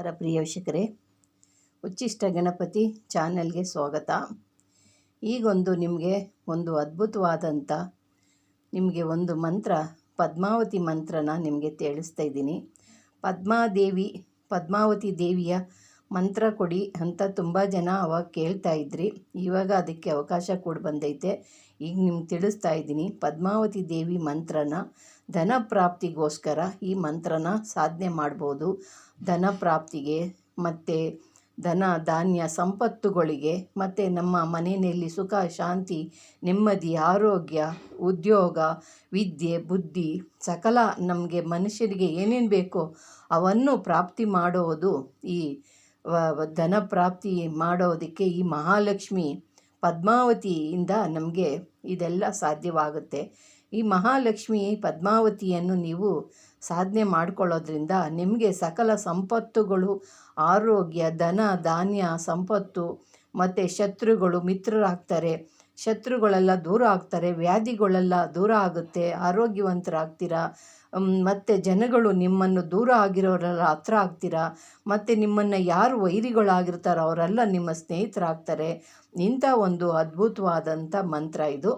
ನಮಸ್ಕಾರ ಪ್ರಿಯ ವೀಕ್ಷಕರೇ. ಉಚ್ಚಿಷ್ಟ ಗಣಪತಿ ಚಾನಲ್ಗೆ ಸ್ವಾಗತ. ಈಗೊಂದು ನಿಮಗೆ ಒಂದು ಅದ್ಭುತವಾದಂಥ ನಿಮಗೆ ಒಂದು ಮಂತ್ರ, ಪದ್ಮಾವತಿ ಮಂತ್ರನ ನಿಮಗೆ ತಿಳಿಸ್ತಾ ಇದ್ದೀನಿ. ಪದ್ಮಾದೇವಿ, ಪದ್ಮಾವತಿ ದೇವಿಯ ಮಂತ್ರ ಕೊಡಿ ಅಂತ ತುಂಬ ಜನ ಅವಾಗ ಕೇಳ್ತಾ ಇದ್ರಿ. ಇವಾಗ ಅದಕ್ಕೆ ಅವಕಾಶ ಕೂಡ ಬಂದೈತೆ. ಈಗ ನಿಮ್ಗೆ ತಿಳಿಸ್ತಾ ಇದ್ದೀನಿ, ಪದ್ಮಾವತಿ ದೇವಿ ಮಂತ್ರನ ಧನ ಪ್ರಾಪ್ತಿಗೋಸ್ಕರ ಈ ಮಂತ್ರನ ಸಾಧನೆ ಮಾಡ್ಬೋದು. ಧನ ಪ್ರಾಪ್ತಿಗೆ ಮತ್ತು ಧನ, ಧಾನ್ಯ, ಸಂಪತ್ತುಗಳಿಗೆ ಮತ್ತು ನಮ್ಮ ಮನೆಯಲ್ಲಿ ಸುಖ, ಶಾಂತಿ, ನೆಮ್ಮದಿ, ಆರೋಗ್ಯ, ಉದ್ಯೋಗ, ವಿದ್ಯೆ, ಬುದ್ಧಿ, ಸಕಲ ನಮಗೆ ಮನುಷ್ಯರಿಗೆ ಏನೇನು ಬೇಕೋ ಅವನ್ನು ಪ್ರಾಪ್ತಿ ಮಾಡೋದು ಈ ಧನ ಪ್ರಾಪ್ತಿ ಮಾಡೋದಕ್ಕೆ ಈ ಮಹಾಲಕ್ಷ್ಮಿ ಪದ್ಮಾವತಿಯಿಂದ ನಮಗೆ ಇದೆಲ್ಲ ಸಾಧ್ಯವಾಗುತ್ತೆ. ಈ ಮಹಾಲಕ್ಷ್ಮಿ ಪದ್ಮಾವತಿಯನ್ನು ನೀವು ಸಾಧನೆ ಮಾಡಿಕೊಳ್ಳೋದ್ರಿಂದ ನಿಮಗೆ ಸಕಲ ಸಂಪತ್ತುಗಳು, ಆರೋಗ್ಯ, ಧನ, ಧಾನ್ಯ, ಸಂಪತ್ತು ಮತ್ತು ಶತ್ರುಗಳು ಮಿತ್ರರಾಗ್ತಾರೆ. ಶತ್ರುಗಳೆಲ್ಲ ದೂರ ಆಗ್ತಾರೆ, ವ್ಯಾಧಿಗಳೆಲ್ಲ ದೂರ ಆಗುತ್ತೆ, ಆರೋಗ್ಯವಂತರಾಗ್ತೀರಾ? ಮತ್ತು ಜನಗಳು ನಿಮ್ಮನ್ನು ದೂರ ಆಗಿರೋರೆಲ್ಲ ಹತ್ರ ಆಗ್ತೀರಾ? ಮತ್ತು ನಿಮ್ಮನ್ನು ಯಾರು ವೈರಿಗಳಾಗಿರ್ತಾರೋ ಅವರೆಲ್ಲ ನಿಮ್ಮ ಸ್ನೇಹಿತರಾಗ್ತಾರೆ. ಇಂಥ ಒಂದು ಅದ್ಭುತವಾದಂಥ ಮಂತ್ರ ಇದು.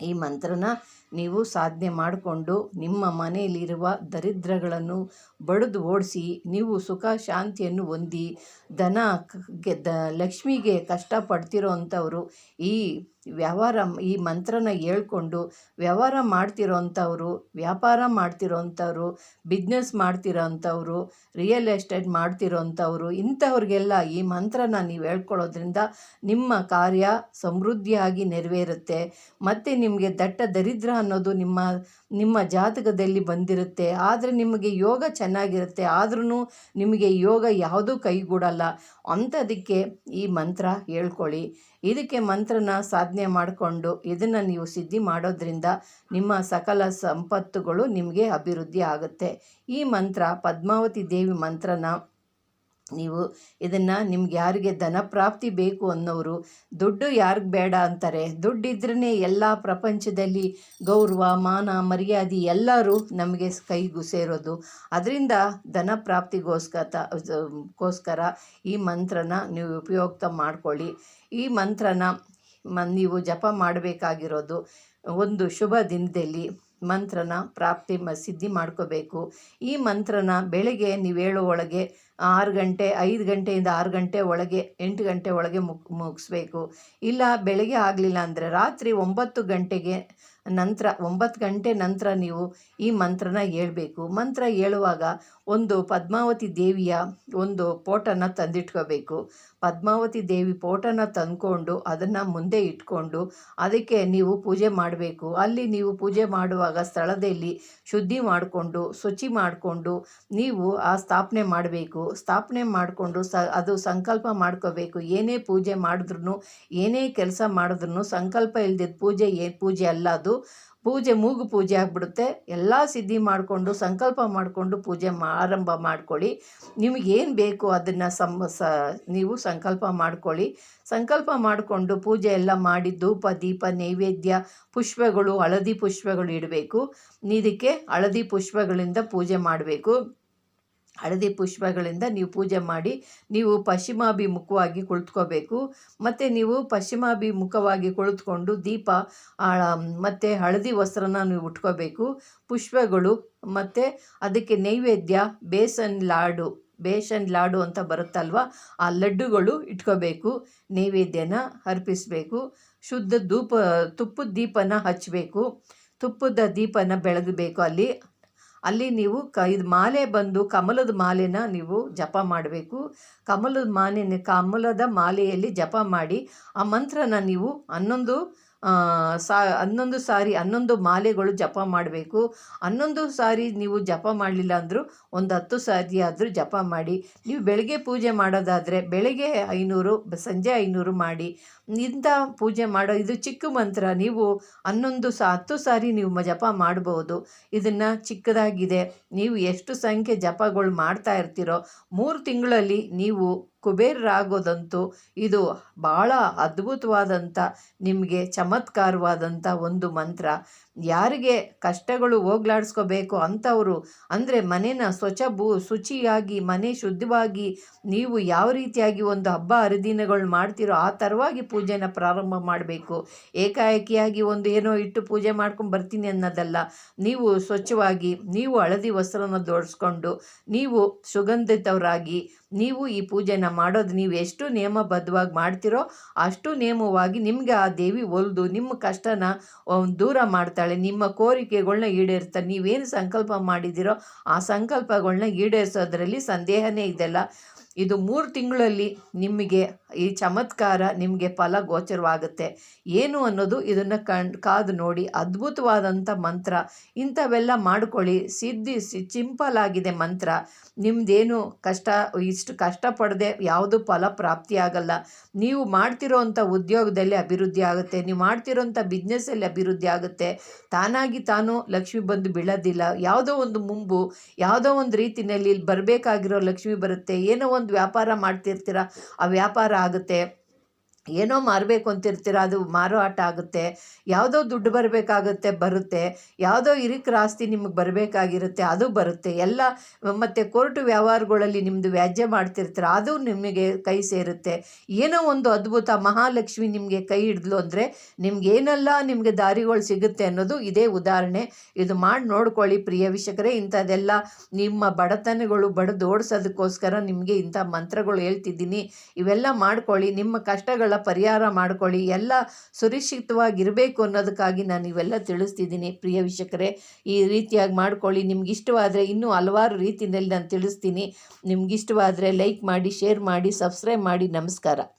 ಈ ಮಂತ್ರನ ನೀವು ಸಾಧನೆ ಮಾಡಿಕೊಂಡು ನಿಮ್ಮ ಮನೆಯಲ್ಲಿರುವ ದರಿದ್ರಗಳನ್ನು ಬಡಿದು ಓಡಿಸಿ, ನೀವು ಸುಖ ಶಾಂತಿಯನ್ನು ಹೊಂದಿ, ಧನ ದ, ಲಕ್ಷ್ಮಿಗೆ ಕಷ್ಟಪಡ್ತಿರೋ ಅಂಥವರು ಈ ವ್ಯವಹಾರ ಈ ಮಂತ್ರನ ಹೇಳ್ಕೊಂಡು ವ್ಯವಹಾರ ಮಾಡ್ತಿರೋ ಅಂಥವ್ರು ವ್ಯಾಪಾರ ಮಾಡ್ತಿರೋ ಅಂಥವ್ರು ಬಿಸ್ನೆಸ್ ಮಾಡ್ತಿರೋ ಅಂಥವ್ರು ರಿಯಲ್ ಎಸ್ಟೇಟ್ ಮಾಡ್ತಿರೋ ಅಂಥವ್ರು ಇಂಥವ್ರಿಗೆಲ್ಲ ಈ ಮಂತ್ರನ ನೀವು ಹೇಳ್ಕೊಳ್ಳೋದ್ರಿಂದ ನಿಮ್ಮ ಕಾರ್ಯ ಸಮೃದ್ಧಿಯಾಗಿ ನೆರವೇರುತ್ತೆ. ಮತ್ತು ನಿಮಗೆ ದಟ್ಟ ದರಿದ್ರ ಅನ್ನೋದು ನಿಮ್ಮ ನಿಮ್ಮ ಜಾತಕದಲ್ಲಿ ಬಂದಿರುತ್ತೆ. ಆದರೆ ನಿಮಗೆ ಯೋಗ ಚೆನ್ನಾಗಿರುತ್ತೆ. ಆದ್ರೂ ನಿಮಗೆ ಯೋಗ ಯಾವುದೂ ಕೈಗೂಡಲ್ಲ. ಅಂಥದಕ್ಕೆ ಈ ಮಂತ್ರ ಹೇಳ್ಕೊಳ್ಳಿ. ಇದಕ್ಕೆ ಮಂತ್ರನ ಸಾಧನೆ ಮಾಡಿಕೊಂಡು ಇದನ್ನು ನೀವು ಸಿದ್ಧಿ ಮಾಡೋದ್ರಿಂದ ನಿಮ್ಮ ಸಕಲ ಸಂಪತ್ತುಗಳು ನಿಮಗೆ ಅಭಿವೃದ್ಧಿ ಆಗುತ್ತೆ. ಈ ಮಂತ್ರ ಪದ್ಮಾವತಿ ದೇವಿ ಮಂತ್ರನ ನೀವು ಇದನ್ನು ನಿಮ್ಗೆ ಯಾರಿಗೆ ಧನ ಪ್ರಾಪ್ತಿ ಬೇಕು ಅನ್ನೋರು, ದುಡ್ಡು ಯಾರಿಗೆ ಬೇಡ ಅಂತಾರೆ ದುಡ್ಡಿದ್ರೇ ಎಲ್ಲ ಪ್ರಪಂಚದಲ್ಲಿ ಗೌರವ, ಮಾನ, ಮರ್ಯಾದೆ ಎಲ್ಲರೂ ನಮಗೆ ಕೈಗೂ ಸೇರೋದು ಅದರಿಂದ ಧನ ಪ್ರಾಪ್ತಿಗೋಸ್ಕರ, ಗೋಸ್ಕರ ಈ ಮಂತ್ರನ ನೀವು ಉಪಯುಕ್ತ ಮಾಡ್ಕೊಳ್ಳಿ. ಈ ಮಂತ್ರನ ನೀವು ಜಪ ಮಾಡಬೇಕಾಗಿರೋದು ಒಂದು ಶುಭ ದಿನದಲ್ಲಿ. ಮಂತ್ರನ ಪ್ರಾಪ್ತಿ ಮ, ಸಿದ್ಧಿ ಮಾಡ್ಕೋಬೇಕು. ಈ ಮಂತ್ರನ ಬೆಳಗ್ಗೆ ನೀವು ಹೇಳೋ ಒಳಗೆ ಆರು ಗಂಟೆ, ಐದು ಗಂಟೆಯಿಂದ ಆರು ಗಂಟೆ ಒಳಗೆ, ಎಂಟು ಗಂಟೆ ಒಳಗೆ ಮುಗ್, ಮುಗಿಸ್ಬೇಕು. ಇಲ್ಲ ಬೆಳಗ್ಗೆ ಆಗಲಿಲ್ಲ ಅಂದರೆ ರಾತ್ರಿ ಒಂಬತ್ತು ಗಂಟೆಗೆ ನಂತರ, ಒಂಬತ್ತು ಗಂಟೆ ನಂತರ ನೀವು ಈ ಮಂತ್ರನ ಹೇಳ್ಬೇಕು. ಮಂತ್ರ ಹೇಳುವಾಗ ಒಂದು ಪದ್ಮಾವತಿ ದೇವಿಯ ಒಂದು ಫೋಟೋನ ತಂದಿಟ್ಕೋಬೇಕು. ಪದ್ಮಾವತಿ ದೇವಿ ಫೋಟೋನ ತಂದ್ಕೊಂಡು ಅದನ್ನು ಮುಂದೆ ಇಟ್ಕೊಂಡು ಅದಕ್ಕೆ ನೀವು ಪೂಜೆ ಮಾಡಬೇಕು. ಅಲ್ಲಿ ನೀವು ಪೂಜೆ ಮಾಡುವಾಗ ಸ್ಥಳದಲ್ಲಿ ಶುದ್ಧಿ ಮಾಡಿಕೊಂಡು, ಶುಚಿ ಮಾಡಿಕೊಂಡು ನೀವು ಆ ಸ್ಥಾಪನೆ ಮಾಡಬೇಕು. ಸ್ಥಾಪನೆ ಮಾಡಿಕೊಂಡು ಸ, ಅದು ಸಂಕಲ್ಪ ಮಾಡ್ಕೋಬೇಕು. ಏನೇ ಪೂಜೆ ಮಾಡಿದ್ರು ಏನೇ ಕೆಲಸ ಮಾಡಿದ್ರು ಸಂಕಲ್ಪ ಇಲ್ಲದಿದ್ದ ಪೂಜೆ, ಏ, ಪೂಜೆ ಅಲ್ಲ ಅದು. ಪೂಜೆ ಮೂಗು ಪೂಜೆ ಆಗಿಬಿಡುತ್ತೆ. ಎಲ್ಲ ಸಿದ್ಧಿ ಮಾಡಿಕೊಂಡು, ಸಂಕಲ್ಪ ಮಾಡಿಕೊಂಡು ಪೂಜೆ ಆರಂಭ ಮಾಡ್ಕೊಳ್ಳಿ. ನಿಮಗೇನು ಬೇಕು ಅದನ್ನು ಸಂ, ಸ, ನೀವು ಸಂಕಲ್ಪ ಮಾಡ್ಕೊಳ್ಳಿ. ಸಂಕಲ್ಪ ಮಾಡಿಕೊಂಡು ಪೂಜೆ ಎಲ್ಲ ಮಾಡಿ ಧೂಪ, ದೀಪ, ನೈವೇದ್ಯ, ಪುಷ್ಪಗಳು, ಹಳದಿ ಪುಷ್ಪಗಳು ಇಡಬೇಕು. ಇದಕ್ಕೆ ಹಳದಿ ಪುಷ್ಪಗಳಿಂದ ಪೂಜೆ ಮಾಡಬೇಕು. ಹಳದಿ ಪುಷ್ಪಗಳಿಂದ ನೀವು ಪೂಜೆ ಮಾಡಿ ನೀವು ಪಶ್ಚಿಮಾಭಿಮುಖವಾಗಿ ಕುಳಿತ್ಕೋಬೇಕು. ಮತ್ತು ನೀವು ಪಶ್ಚಿಮಾಭಿಮುಖವಾಗಿ ಕುಳಿತುಕೊಂಡು ದೀಪ ಮತ್ತು ಹಳದಿ ವಸ್ತ್ರನ ನೀವು ಉಟ್ಕೋಬೇಕು. ಪುಷ್ಪಗಳು, ಮತ್ತು ಅದಕ್ಕೆ ನೈವೇದ್ಯ, ಬೇಸನ್ ಲಾಡು ಬೇಸನ್ ಲಾಡು ಅಂತ ಬರುತ್ತಲ್ವ, ಆ ಲಡ್ಡುಗಳು ಇಟ್ಕೋಬೇಕು. ನೈವೇದ್ಯನ ಅರ್ಪಿಸಬೇಕು. ಶುದ್ಧ ಧೂಪ, ತುಪ್ಪದ ದೀಪನ ಹಚ್ಚಬೇಕು ತುಪ್ಪದ ದೀಪನ ಬೆಳಗಬೇಕು ಅಲ್ಲಿ. ಅಲ್ಲಿ ನೀವು ಕ, ಇದು ಮಾಲೆ ಬಂದು ಕಮಲದ ಮಾಲೆನ ನೀವು ಜಪ ಮಾಡಬೇಕು. ಕಮಲದ ಮಾಲೆನ, ಕಮಲದ ಮಾಲೆಯಲ್ಲಿ ಜಪ ಮಾಡಿ ಆ ಮಂತ್ರನ ನೀವು ಹನ್ನೊಂದು ಸಾ, ಹನ್ನೊಂದು ಸಾರಿ ಹನ್ನೊಂದು ಮಾಲೆಗಳು ಜಪ ಮಾಡಬೇಕು. ಹನ್ನೊಂದು ಸಾರಿ ನೀವು ಜಪ ಮಾಡಲಿಲ್ಲ ಅಂದರೂ ಒಂದು ಹತ್ತು ಸಾರಿ ಆದರೂ ಜಪ ಮಾಡಿ. ನೀವು ಬೆಳಗ್ಗೆ ಪೂಜೆ ಮಾಡೋದಾದರೆ ಬೆಳಗ್ಗೆ ಐನೂರು, ಸಂಜೆ ಐನೂರು ಮಾಡಿ. ಇಂಥ ಪೂಜೆ ಮಾಡೋ, ಇದು ಚಿಕ್ಕ ಮಂತ್ರ. ನೀವು ಹನ್ನೊಂದು ಸಾ, ಹತ್ತು ಸಾರಿ ನೀವು ಜಪ ಮಾಡ್ಬೋದು. ಇದನ್ನು ಚಿಕ್ಕದಾಗಿದೆ. ನೀವು ಎಷ್ಟು ಸಂಖ್ಯೆ ಜಪಗಳು ಮಾಡ್ತಾ ಇರ್ತೀರೋ ಮೂರು ತಿಂಗಳಲ್ಲಿ ನೀವು ಕುಬೇರರಾಗೋದಂತೂ ಇದು ಬಹಳ ಅದ್ಭುತವಾದಂಥ ನಿಮಗೆ ಚಮತ್ಕಾರವಾದಂಥ ಒಂದು ಮಂತ್ರ. ಯಾರಿಗೆ ಕಷ್ಟಗಳು ಹೋಗ್ಲಾಡಿಸ್ಕೋಬೇಕು ಅಂಥವರು ಅಂದರೆ ಮನೇನ ಸ್ವಚ್ಛ ಭೂ, ಶುಚಿಯಾಗಿ, ಮನೆ ಶುದ್ಧವಾಗಿ ನೀವು ಯಾವ ರೀತಿಯಾಗಿ ಒಂದು ಹಬ್ಬ ಹರಿದಿನಗಳು ಮಾಡ್ತೀರೋ ಆ ಥರವಾಗಿ ಪೂಜೆನ ಪ್ರಾರಂಭ ಮಾಡಬೇಕು. ಏಕಾಏಕಿಯಾಗಿ ಒಂದು ಏನೋ ಇಟ್ಟು ಪೂಜೆ ಮಾಡ್ಕೊಂಡು ಬರ್ತೀನಿ ಅನ್ನೋದಲ್ಲ. ನೀವು ಸ್ವಚ್ಛವಾಗಿ, ನೀವು ಹಳದಿ ವಸ್ತ್ರನ ಜೋಡಿಸ್ಕೊಂಡು ನೀವು ಸುಗಂಧಿತವರಾಗಿ, ನೀವು ಈ ಪೂಜೆನ ಮಾಡೋದು ನೀವು ಎಷ್ಟು ನಿಯಮಬದ್ಧವಾಗಿ ಮಾಡ್ತೀರೋ ಅಷ್ಟು ನಿಯಮವಾಗಿ ನಿಮಗೆ ಆ ದೇವಿ ಒಲಿದು, ನಿಮ್ಮ ಕಷ್ಟನ ದೂರ ಮಾಡ್ತಾಳೆ. ನಿಮ್ಮ ಕೋರಿಕೆಗಳನ್ನ ಈಡೇರಿಸ್ತಾಳೆ ನೀವೇನು ಸಂಕಲ್ಪ ಮಾಡಿದ್ದೀರೋ ಆ ಸಂಕಲ್ಪಗಳನ್ನ ಈಡೇರಿಸೋದ್ರಲ್ಲಿ ಸಂದೇಹನೇ ಇದೆಲ್ಲ. ಇದು ಮೂರು ತಿಂಗಳಲ್ಲಿ ನಿಮಗೆ ಈ ಚಮತ್ಕಾರ ನಿಮಗೆ ಫಲ ಗೋಚರವಾಗುತ್ತೆ. ಏನು ಅನ್ನೋದು ಇದನ್ನು ಕಣ್ ಕಾದು ನೋಡಿ ಅದ್ಭುತವಾದಂಥ ಮಂತ್ರ. ಇಂಥವೆಲ್ಲ ಮಾಡ್ಕೊಳ್ಳಿ. ಸಿದ್ಧಿ ಸಿಂಪಲ್ ಆಗಿದೆ ಮಂತ್ರ. ನಿಮ್ಮದೇನು ಕಷ್ಟ, ಇಷ್ಟು ಕಷ್ಟಪಡದೆ ಯಾವುದು ಫಲ ಪ್ರಾಪ್ತಿಯಾಗಲ್ಲ ನೀವು ಮಾಡ್ತಿರೋವಂಥ ಉದ್ಯೋಗದಲ್ಲಿ ಅಭಿವೃದ್ಧಿ ಆಗುತ್ತೆ. ನೀವು ಮಾಡ್ತಿರೋಂಥ ಬಿಸ್ನೆಸ್ಸಲ್ಲಿ ಅಭಿವೃದ್ಧಿ ಆಗುತ್ತೆ. ತಾನಾಗಿ ತಾನು ಲಕ್ಷ್ಮಿ ಬಂದು ಬೀಳೋದಿಲ್ಲ. ಯಾವುದೋ ಒಂದು ಮುಂಬು, ಯಾವುದೋ ಒಂದು ರೀತಿಯಲ್ಲಿ ಇಲ್ಲಿ ಬರಬೇಕಾಗಿರೋ ಲಕ್ಷ್ಮಿ ಬರುತ್ತೆ. ಏನೋ ಒಂದು ವ್ಯಾಪಾರ ಮಾಡ್ತಿರ್ತೀರ ಆ ವ್ಯಾಪಾರ ಆಗುತ್ತೆ. ಏನೋ ಮಾರಬೇಕು ಅಂತಿರ್ತೀರ, ಅದು ಮಾರೋ ಆಟ ಆಗುತ್ತೆ, ಯಾವುದೋ ದುಡ್ಡು ಬರಬೇಕಾಗುತ್ತೆ, ಬರುತ್ತೆ, ಯಾವುದೋ ಹಿರಿಕ್ರ ಆಸ್ತಿ ನಿಮಗೆ ಬರಬೇಕಾಗಿರುತ್ತೆ, ಅದು ಬರುತ್ತೆ, ಎಲ್ಲ, ಮತ್ತು ಕೋರ್ಟ್ ವ್ಯವಹಾರಗಳಲ್ಲಿ ನಿಮ್ಮದು ವ್ಯಾಜ್ಯ ಮಾಡ್ತಿರ್ತೀರ, ಅದು ನಿಮಗೆ ಕೈ ಸೇರುತ್ತೆ. ಏನೋ ಒಂದು ಅದ್ಭುತ ಮಹಾಲಕ್ಷ್ಮಿ ನಿಮಗೆ ಕೈ ಹಿಡಿದ್ಲು ಅಂದರೆ, ನಿಮ್ಗೆ ಏನೆಲ್ಲ ನಿಮಗೆ ದಾರಿಗಳು ಸಿಗುತ್ತೆ ಅನ್ನೋದು ಇದೇ ಉದಾಹರಣೆ. ಇದು ಮಾಡಿ ನೋಡ್ಕೊಳ್ಳಿ ಪ್ರಿಯ ವಿಷಕರೇ ಇಂಥದ್ದೆಲ್ಲ ನಿಮ್ಮ ಬಡತನಗಳು ಬಡದೋಡ್ಸೋದಕ್ಕೋಸ್ಕರ ನಿಮಗೆ ಇಂಥ ಮಂತ್ರಗಳು ಹೇಳ್ತಿದ್ದೀನಿ. ಇವೆಲ್ಲ ಮಾಡ್ಕೊಳ್ಳಿ, ನಿಮ್ಮ ಕಷ್ಟಗಳ ಪರಿಹಾರ ಮಾಡ್ಕೊಳ್ಳಿ, ಎಲ್ಲ ಸುರಕ್ಷಿತವಾಗಿರಬೇಕು ಅನ್ನೋದಕ್ಕಾಗಿ ನಾನು ಇವೆಲ್ಲ ತಿಳಿಸ್ತಿದ್ದೀನಿ. ಪ್ರಿಯ ವೀಕ್ಷಕರೇ, ಈ ರೀತಿಯಾಗಿ ಮಾಡ್ಕೊಳ್ಳಿ. ನಿಮ್ಗೆ ಇಷ್ಟವಾದರೆ ಇನ್ನೂ ಹಲವಾರು ರೀತಿಯಲ್ಲಿ ನಾನು ತಿಳಿಸ್ತೀನಿ. ನಿಮ್ಗೆ ಇಷ್ಟವಾದರೆ ಲೈಕ್ ಮಾಡಿ, ಶೇರ್ ಮಾಡಿ, ಸಬ್ಸ್ಕ್ರೈಬ್ ಮಾಡಿ. ನಮಸ್ಕಾರ.